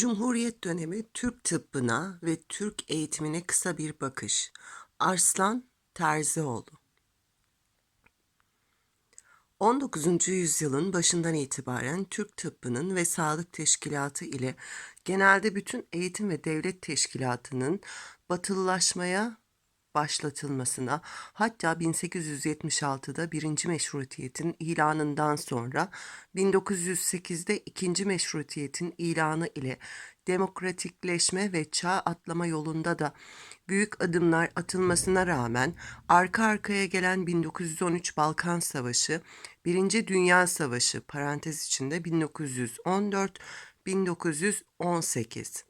Cumhuriyet dönemi Türk tıbbına ve Türk eğitimine kısa bir bakış. Arslan Terzioğlu 19. yüzyılın başından itibaren Türk tıbbının ve sağlık teşkilatı ile genelde bütün eğitim ve devlet teşkilatının batılılaşmaya başlatılmasına hatta 1876'da birinci meşrutiyetin ilanından sonra 1908'de ikinci meşrutiyetin ilanı ile demokratikleşme ve çağ atlama yolunda da büyük adımlar atılmasına rağmen arka arkaya gelen 1913 Balkan Savaşı, Birinci Dünya Savaşı parantez içinde 1914 1918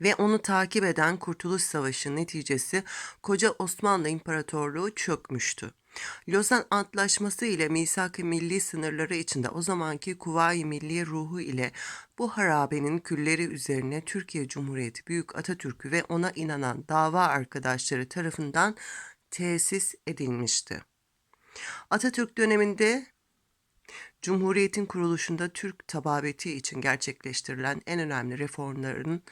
ve onu takip eden Kurtuluş Savaşı neticesi koca Osmanlı İmparatorluğu çökmüştü. Lozan Antlaşması ile misak-ı milli sınırları içinde o zamanki Kuvayi Milli ruhu ile bu harabenin külleri üzerine Türkiye Cumhuriyeti Büyük Atatürk'ü ve ona inanan dava arkadaşları tarafından tesis edilmişti. Atatürk döneminde Cumhuriyetin kuruluşunda Türk tababeti için gerçekleştirilen en önemli reformların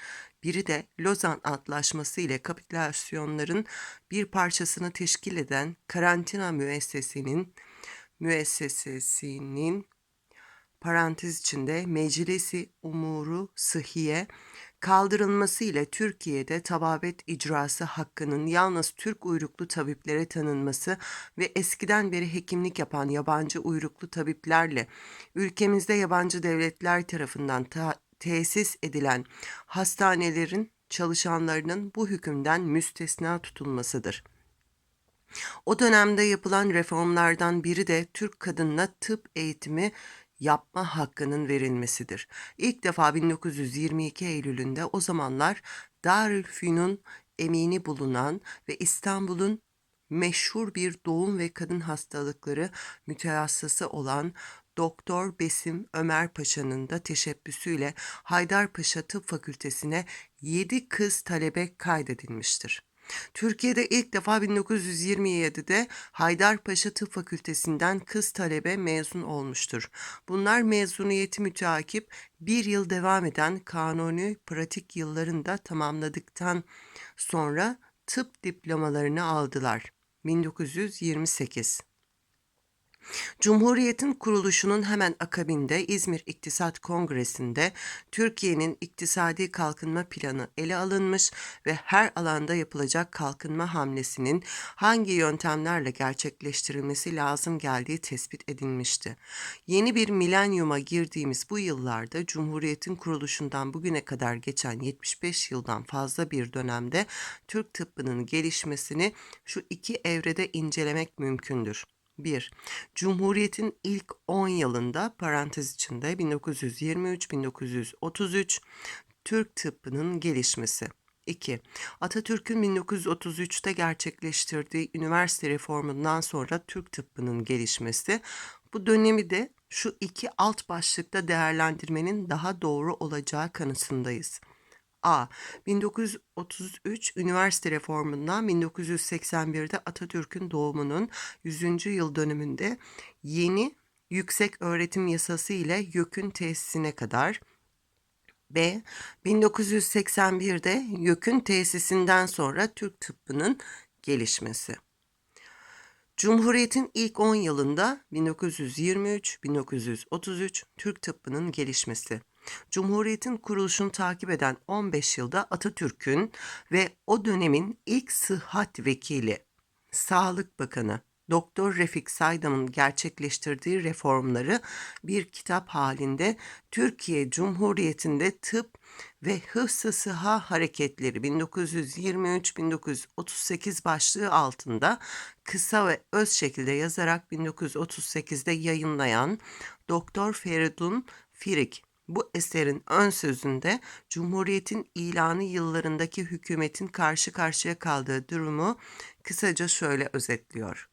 biri de Lozan Antlaşması ile kapitülasyonların bir parçasını teşkil eden karantina müessesinin müessesesinin parantez içinde Meclisi Umuru Sıhiye kaldırılması ile Türkiye'de tababet icrası hakkının yalnız Türk uyruklu tabiplere tanınması ve eskiden beri hekimlik yapan yabancı uyruklu tabiplerle ülkemizde yabancı devletler tarafından ta- tesis edilen hastanelerin çalışanlarının bu hükümden müstesna tutulmasıdır. O dönemde yapılan reformlardan biri de Türk kadınına tıp eğitimi yapma hakkının verilmesidir. İlk defa 1922 Eylül'ünde o zamanlar Darülfünun emini bulunan ve İstanbul'un meşhur bir doğum ve kadın hastalıkları mütehassısı olan Doktor Besim Ömer Paşa'nın da teşebbüsüyle Haydarpaşa Tıp Fakültesine 7 kız talebe kaydedilmiştir. Türkiye'de ilk defa 1927'de Haydarpaşa Tıp Fakültesinden kız talebe mezun olmuştur. Bunlar mezuniyeti müteakip bir yıl devam eden kanuni pratik yıllarında tamamladıktan sonra tıp diplomalarını aldılar. 1928 Cumhuriyetin kuruluşunun hemen akabinde İzmir İktisat Kongresi'nde Türkiye'nin iktisadi kalkınma planı ele alınmış ve her alanda yapılacak kalkınma hamlesinin hangi yöntemlerle gerçekleştirilmesi lazım geldiği tespit edilmişti. Yeni bir milenyuma girdiğimiz bu yıllarda Cumhuriyetin kuruluşundan bugüne kadar geçen 75 yıldan fazla bir dönemde Türk tıbbının gelişmesini şu iki evrede incelemek mümkündür. 1. Cumhuriyet'in ilk 10 yılında parantez içinde 1923-1933 Türk tıbbının gelişmesi. 2. Atatürk'ün 1933'te gerçekleştirdiği üniversite reformundan sonra Türk tıbbının gelişmesi. Bu dönemi de şu iki alt başlıkta değerlendirmenin daha doğru olacağı kanısındayız. A. 1933 üniversite reformundan 1981'de Atatürk'ün doğumunun 100. yıl dönümünde yeni yüksek öğretim yasası ile YÖK'ün tesisine kadar B. 1981'de YÖK'ün tesisinden sonra Türk tıbbının gelişmesi. Cumhuriyet'in ilk 10 yılında 1923-1933 Türk tıbbının gelişmesi. Cumhuriyetin kuruluşunu takip eden 15 yılda Atatürk'ün ve o dönemin ilk sıhhat vekili, Sağlık Bakanı Doktor Refik Saydam'ın gerçekleştirdiği reformları bir kitap halinde Türkiye Cumhuriyeti'nde tıp ve hıfzı sıha hareketleri 1923-1938 başlığı altında kısa ve öz şekilde yazarak 1938'de yayınlayan Doktor Feridun Firik bu eserin ön sözünde Cumhuriyet'in ilanı yıllarındaki hükümetin karşı karşıya kaldığı durumu kısaca şöyle özetliyor.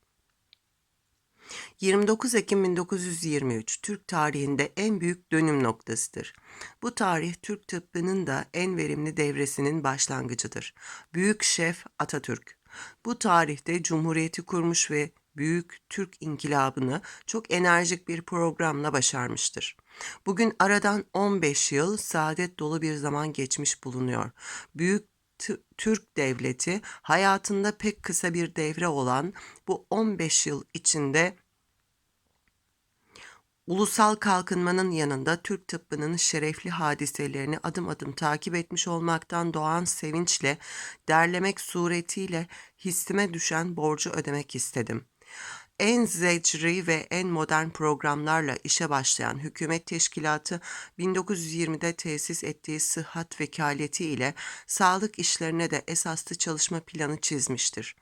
29 Ekim 1923 Türk tarihinde en büyük dönüm noktasıdır. Bu tarih Türk tıbbının da en verimli devresinin başlangıcıdır. Büyük şef Atatürk. Bu tarihte Cumhuriyeti kurmuş ve Büyük Türk İnkılabını çok enerjik bir programla başarmıştır. Bugün aradan 15 yıl saadet dolu bir zaman geçmiş bulunuyor. Büyük Türk Devleti hayatında pek kısa bir devre olan bu 15 yıl içinde Ulusal kalkınmanın yanında Türk tıbbının şerefli hadiselerini adım adım takip etmiş olmaktan doğan sevinçle derlemek suretiyle hissime düşen borcu ödemek istedim. En zecri ve en modern programlarla işe başlayan hükümet teşkilatı 1920'de tesis ettiği sıhhat vekaleti ile sağlık işlerine de esaslı çalışma planı çizmiştir.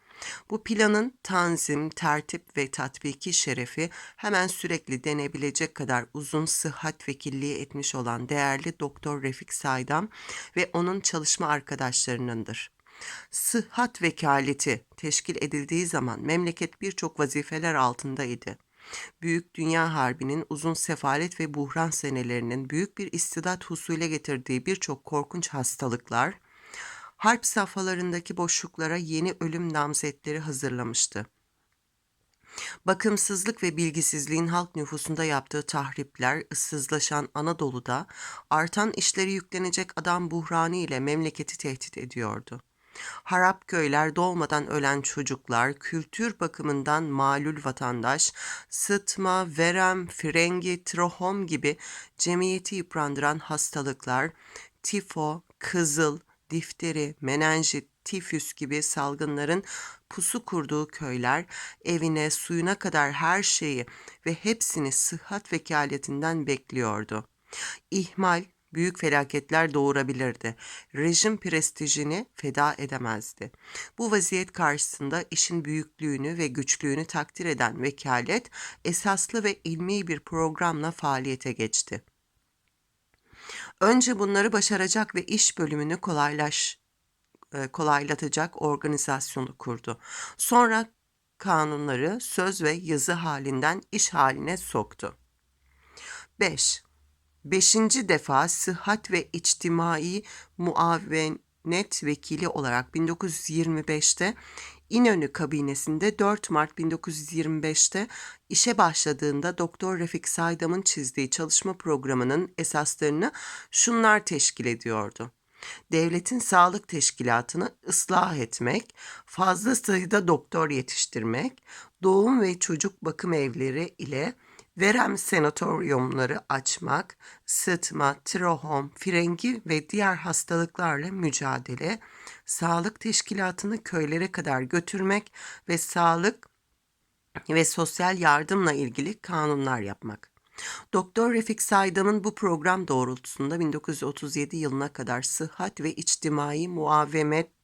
Bu planın tanzim, tertip ve tatbiki şerefi hemen sürekli denebilecek kadar uzun sıhhat vekilliği etmiş olan değerli Doktor Refik Saydam ve onun çalışma arkadaşlarınındır. Sıhhat vekaleti teşkil edildiği zaman memleket birçok vazifeler altındaydı. Büyük Dünya Harbi'nin uzun sefalet ve buhran senelerinin büyük bir istidat husule getirdiği birçok korkunç hastalıklar, harp safhalarındaki boşluklara yeni ölüm namzetleri hazırlamıştı. Bakımsızlık ve bilgisizliğin halk nüfusunda yaptığı tahripler ıssızlaşan Anadolu'da artan işleri yüklenecek adam buhranı ile memleketi tehdit ediyordu. Harap köyler, dolmadan ölen çocuklar, kültür bakımından malul vatandaş, sıtma, verem, frengi, trohom gibi cemiyeti yıprandıran hastalıklar, tifo, kızıl, difteri, menenjit, tifüs gibi salgınların pusu kurduğu köyler evine, suyuna kadar her şeyi ve hepsini sıhhat vekaletinden bekliyordu. İhmal, büyük felaketler doğurabilirdi. Rejim prestijini feda edemezdi. Bu vaziyet karşısında işin büyüklüğünü ve güçlüğünü takdir eden vekalet esaslı ve ilmi bir programla faaliyete geçti. Önce bunları başaracak ve iş bölümünü kolaylaş e, kolaylatacak organizasyonu kurdu. Sonra kanunları söz ve yazı halinden iş haline soktu. 5. Beşinci defa Sıhhat ve İçtimai Muavenet Vekili olarak 1925'te İnönü kabinesinde 4 Mart 1925'te işe başladığında Doktor Refik Saydam'ın çizdiği çalışma programının esaslarını şunlar teşkil ediyordu. Devletin sağlık teşkilatını ıslah etmek, fazla sayıda doktor yetiştirmek, doğum ve çocuk bakım evleri ile verem senatoryumları açmak, sıtma, tirohom, frengi ve diğer hastalıklarla mücadele, sağlık teşkilatını köylere kadar götürmek ve sağlık ve sosyal yardımla ilgili kanunlar yapmak. Doktor Refik Saydam'ın bu program doğrultusunda 1937 yılına kadar sıhhat ve içtimai muavemet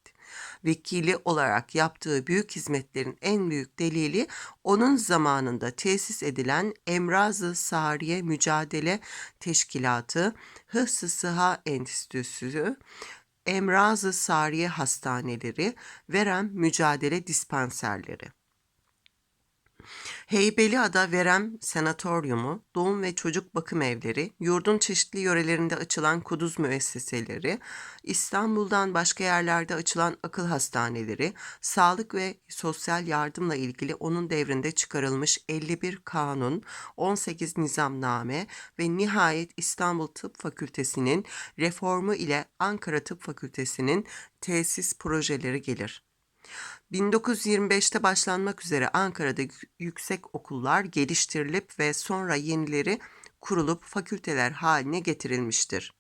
vekili olarak yaptığı büyük hizmetlerin en büyük delili onun zamanında tesis edilen Emrazı Sariye Mücadele Teşkilatı, Hıfzı Sıha Enstitüsü, Emrazı Sariye Hastaneleri, Verem Mücadele Dispanserleri. Heybeliada Verem Senatoryumu, doğum ve çocuk bakım evleri, yurdun çeşitli yörelerinde açılan kuduz müesseseleri, İstanbul'dan başka yerlerde açılan akıl hastaneleri, sağlık ve sosyal yardımla ilgili onun devrinde çıkarılmış 51 kanun, 18 nizamname ve nihayet İstanbul Tıp Fakültesi'nin reformu ile Ankara Tıp Fakültesi'nin tesis projeleri gelir. 1925'te başlanmak üzere Ankara'da yüksek okullar geliştirilip ve sonra yenileri kurulup fakülteler haline getirilmiştir.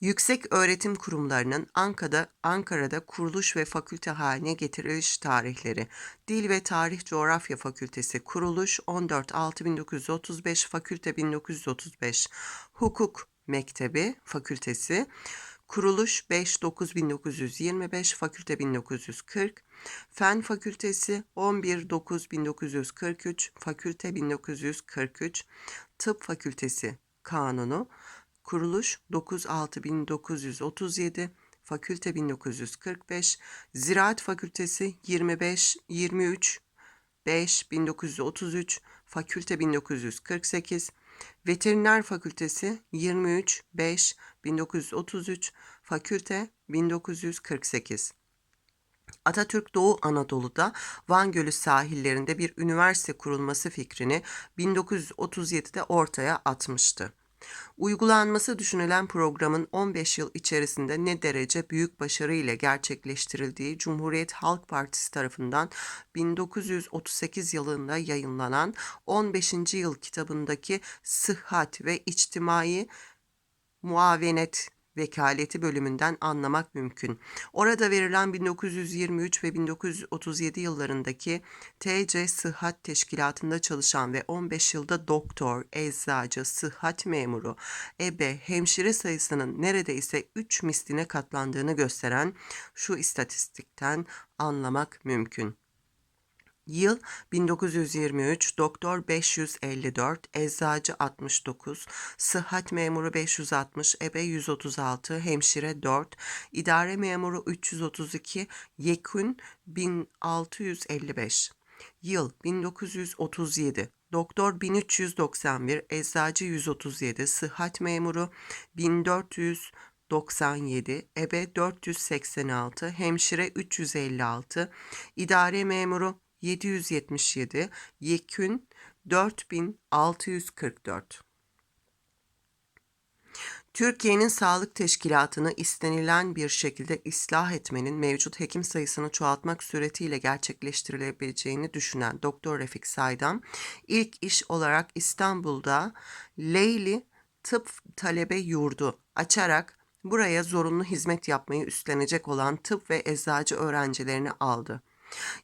Yüksek öğretim kurumlarının Ankara'da, Ankara'da kuruluş ve fakülte haline getiriliş tarihleri. Dil ve Tarih Coğrafya Fakültesi kuruluş 14.6.1935 Fakülte 1935 Hukuk Mektebi Fakültesi Kuruluş 5-9-1925, Fakülte 1940, Fen Fakültesi 11-9-1943, Fakülte 1943, Tıp Fakültesi Kanunu, Kuruluş 9-6-1937, Fakülte 1945, Ziraat Fakültesi 25-23, 5-1933, Fakülte 1948, Veteriner Fakültesi 23 5 1933 Fakülte 1948 Atatürk Doğu Anadolu'da Van Gölü sahillerinde bir üniversite kurulması fikrini 1937'de ortaya atmıştı. Uygulanması düşünülen programın 15 yıl içerisinde ne derece büyük başarı ile gerçekleştirildiği Cumhuriyet Halk Partisi tarafından 1938 yılında yayınlanan 15. yıl kitabındaki Sıhhat ve İçtimai Muavenet vekaleti bölümünden anlamak mümkün. Orada verilen 1923 ve 1937 yıllarındaki TC Sıhhat Teşkilatı'nda çalışan ve 15 yılda doktor, eczacı, sıhhat memuru, ebe, hemşire sayısının neredeyse 3 misline katlandığını gösteren şu istatistikten anlamak mümkün. Yıl 1923, doktor 554, eczacı 69, sıhhat memuru 560, ebe 136, hemşire 4, idare memuru 332, yekün 1655. Yıl 1937, doktor 1391, eczacı 137, sıhhat memuru 1497, ebe 486, hemşire 356, idare memuru 777, yekün 4644. Türkiye'nin sağlık teşkilatını istenilen bir şekilde ıslah etmenin mevcut hekim sayısını çoğaltmak suretiyle gerçekleştirilebileceğini düşünen Doktor Refik Saydam, ilk iş olarak İstanbul'da Leyli Tıp Talebe Yurdu açarak buraya zorunlu hizmet yapmayı üstlenecek olan tıp ve eczacı öğrencilerini aldı.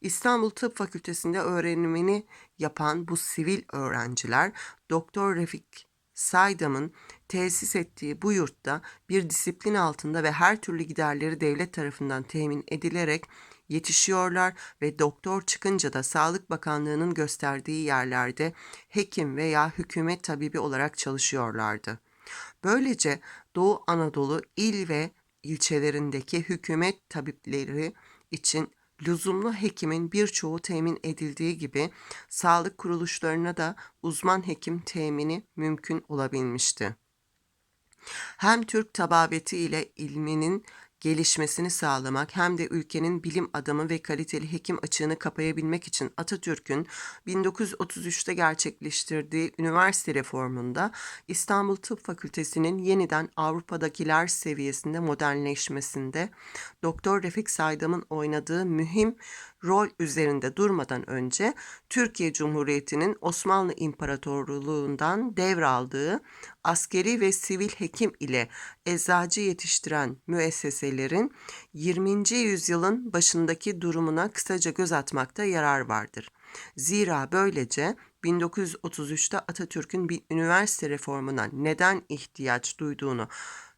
İstanbul Tıp Fakültesi'nde öğrenimini yapan bu sivil öğrenciler Doktor Refik Saydam'ın tesis ettiği bu yurtta bir disiplin altında ve her türlü giderleri devlet tarafından temin edilerek yetişiyorlar ve doktor çıkınca da Sağlık Bakanlığı'nın gösterdiği yerlerde hekim veya hükümet tabibi olarak çalışıyorlardı. Böylece Doğu Anadolu il ve ilçelerindeki hükümet tabipleri için lüzumlu hekimin birçoğu temin edildiği gibi sağlık kuruluşlarına da uzman hekim temini mümkün olabilmişti. Hem Türk tababeti ile ilminin gelişmesini sağlamak hem de ülkenin bilim adamı ve kaliteli hekim açığını kapayabilmek için Atatürk'ün 1933'te gerçekleştirdiği üniversite reformunda İstanbul Tıp Fakültesi'nin yeniden Avrupa'dakiler seviyesinde modernleşmesinde Doktor Refik Saydam'ın oynadığı mühim rol üzerinde durmadan önce Türkiye Cumhuriyeti'nin Osmanlı İmparatorluğundan devraldığı askeri ve sivil hekim ile eczacı yetiştiren müesseselerin 20. yüzyılın başındaki durumuna kısaca göz atmakta yarar vardır. Zira böylece 1933'te Atatürk'ün bir üniversite reformuna neden ihtiyaç duyduğunu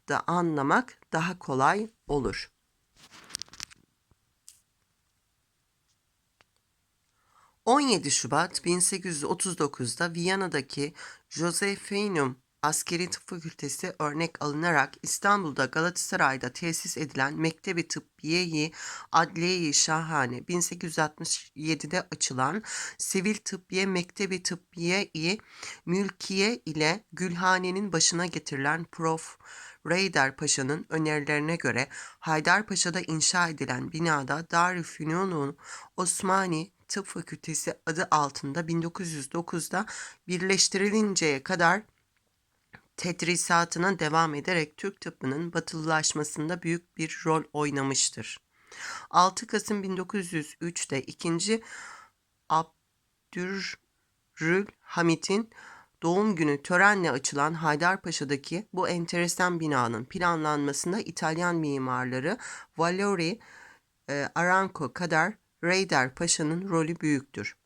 da anlamak daha kolay olur. 17 Şubat 1839'da Viyana'daki Josephinum Askeri Tıp Fakültesi örnek alınarak İstanbul'da Galatasaray'da tesis edilen Mektebi Tıbbiye-i Adliye-i Şahane 1867'de açılan Sivil Tıbbiye Mektebi Tıbbiye-i Mülkiye ile Gülhane'nin başına getirilen Prof. Reyder Paşa'nın önerilerine göre Haydarpaşa'da inşa edilen binada Darülfünun'un Osmani Tıp Fakültesi adı altında 1909'da birleştirilinceye kadar tedrisatına devam ederek Türk tıbbının batılılaşmasında büyük bir rol oynamıştır. 6 Kasım 1903'te 2. Abdülhamit'in doğum günü törenle açılan Haydarpaşa'daki bu enteresan binanın planlanmasında İtalyan mimarları Valori e, Aranco kadar Reyder Paşa'nın rolü büyüktür.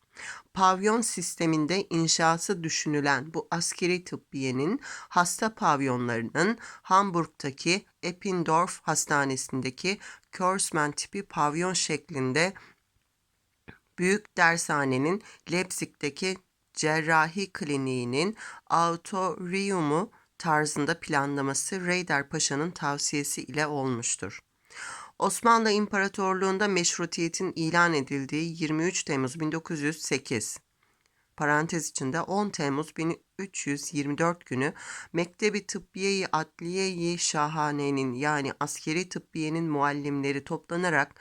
Pavyon sisteminde inşası düşünülen bu askeri tıbbiyenin hasta pavyonlarının Hamburg'taki Eppendorf Hastanesi'ndeki Körsman tipi pavyon şeklinde büyük dershanenin Leipzig'teki cerrahi kliniğinin autoriumu tarzında planlaması Reyder Paşa'nın tavsiyesi ile olmuştur. Osmanlı İmparatorluğu'nda meşrutiyetin ilan edildiği 23 Temmuz 1908 parantez içinde 10 Temmuz 1324 günü Mektebi Tıbbiye-i Adliye-i Şahane'nin yani askeri tıbbiyenin muallimleri toplanarak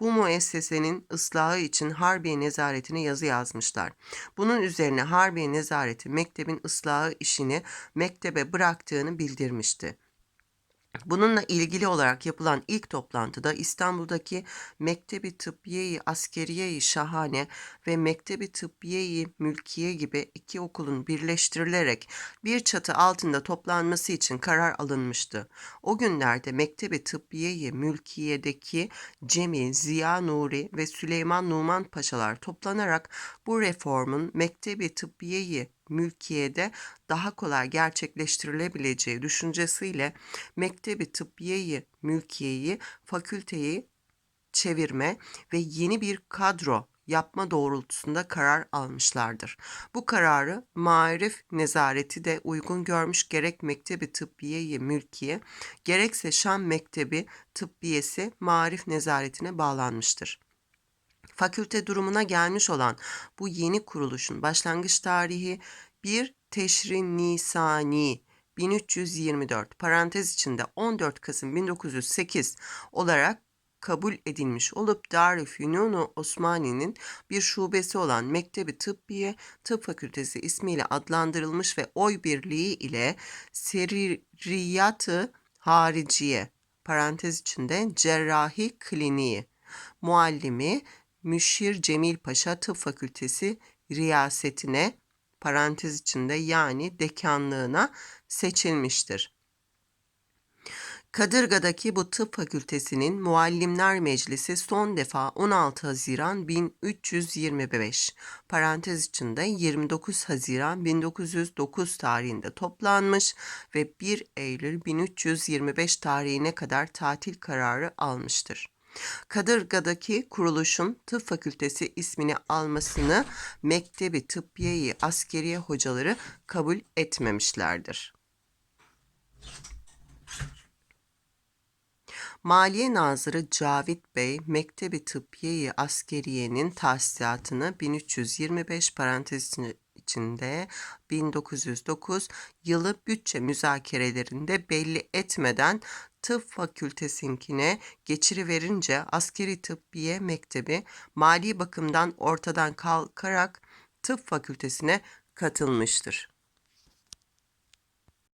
bu müessesenin ıslahı için Harbiye Nezaretine yazı yazmışlar. Bunun üzerine Harbiye Nezareti mektebin ıslahı işini mektebe bıraktığını bildirmişti. Bununla ilgili olarak yapılan ilk toplantıda İstanbul'daki Mektebi Tıbbiye-i Askeriye-i Şahane ve Mektebi Tıbbiye-i Mülkiye gibi iki okulun birleştirilerek bir çatı altında toplanması için karar alınmıştı. O günlerde Mektebi Tıbbiye-i Mülkiye'deki Cemil, Ziya Nuri ve Süleyman Numan Paşalar toplanarak bu reformun Mektebi Tıbbiye-i Mülkiye'de daha kolay gerçekleştirilebileceği düşüncesiyle Mektebi Tıbbiye-i Mülkiye'yi fakülteyi çevirme ve yeni bir kadro yapma doğrultusunda karar almışlardır. Bu kararı Maarif Nezareti de uygun görmüş gerek Mektebi Tıbbiye-i Mülkiye gerekse Şam Mektebi Tıbbiyesi Maarif Nezaretine bağlanmıştır. Fakülte durumuna gelmiş olan bu yeni kuruluşun başlangıç tarihi 1 Teşrin Nisani 1324 parantez içinde 14 Kasım 1908 olarak kabul edilmiş olup Darülfünun Osmani'nin bir şubesi olan Mektebi Tıbbiye Tıp Fakültesi ismiyle adlandırılmış ve oy birliği ile Seririyatı Hariciye parantez içinde Cerrahi Kliniği muallimi Müşir Cemil Paşa Tıp Fakültesi riyasetine parantez içinde yani dekanlığına seçilmiştir. Kadırga'daki bu tıp fakültesinin Muallimler Meclisi son defa 16 Haziran 1325 parantez içinde 29 Haziran 1909 tarihinde toplanmış ve 1 Eylül 1325 tarihine kadar tatil kararı almıştır. Kadırga'daki kuruluşun tıp fakültesi ismini almasını Mektebi Tıbbiye-i Askeriye hocaları kabul etmemişlerdir. Maliye Nazırı Cavit Bey, Mektebi Tıbbiye-i Askeriye'nin tahsisatını 1325 parantez içinde 1909 yılı bütçe müzakerelerinde belli etmeden tıp fakültesinkine geçiriverince askeri tıbbiye mektebi mali bakımdan ortadan kalkarak tıp fakültesine katılmıştır.